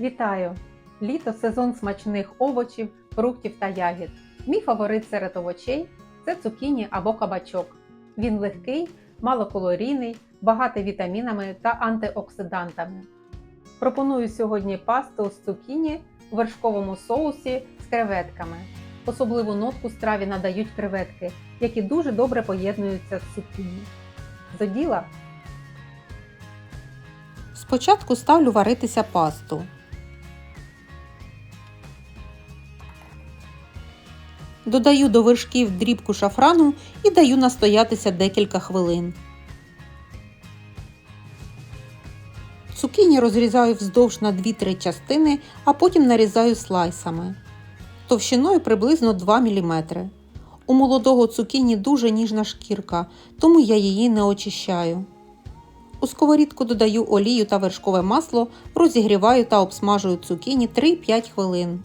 Вітаю! Літо сезон смачних овочів, фруктів та ягід. Мій фаворит серед овочей це цукіні або кабачок. Він легкий, малокалорійний, багатий вітамінами та антиоксидантами. Пропоную сьогодні пасту з цукіні в вершковому соусі з креветками. Особливу нотку страві надають креветки, які дуже добре поєднуються з цукіні. До діла Спочатку ставлю варитися пасту. Додаю до вершків дрібку шафрану і даю настоятися декілька хвилин. Цукіні розрізаю вздовж на 2-3 частини, а потім нарізаю слайсами товщиною приблизно 2 мм. У молодого цукіні дуже ніжна шкірка, тому я її не очищаю. У сковорідку додаю олію та вершкове масло, розігріваю та обсмажую цукіні 3-5 хвилин.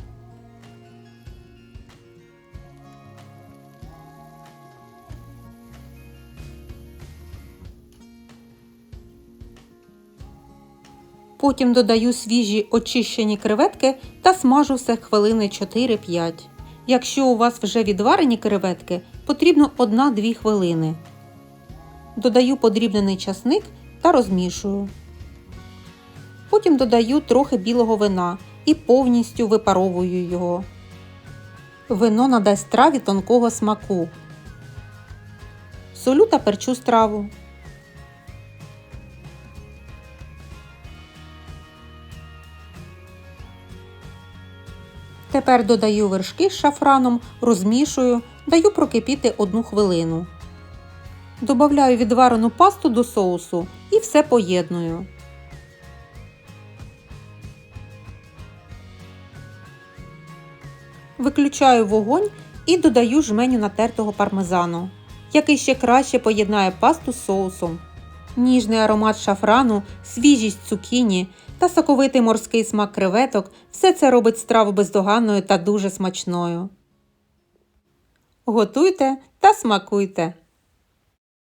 Потім додаю свіжі очищені креветки та смажу все хвилини 4-5. Якщо у вас вже відварені креветки, потрібно 1-2 хвилини. Додаю подрібнений часник та розмішую. Потім додаю трохи білого вина і повністю випаровую його. Вино надасть страві тонкого смаку. Солю та перчу страву. Тепер додаю вершки з шафраном, розмішую, даю прокипіти 1 хвилину. Добавляю відварену пасту до соусу і все поєдную. Виключаю вогонь і додаю жменю натертого пармезану, який ще краще поєднає пасту з соусом. Ніжний аромат шафрану, свіжість цукіні та соковитий морський смак креветок все це робить страву бездоганною та дуже смачною. Готуйте та смакуйте!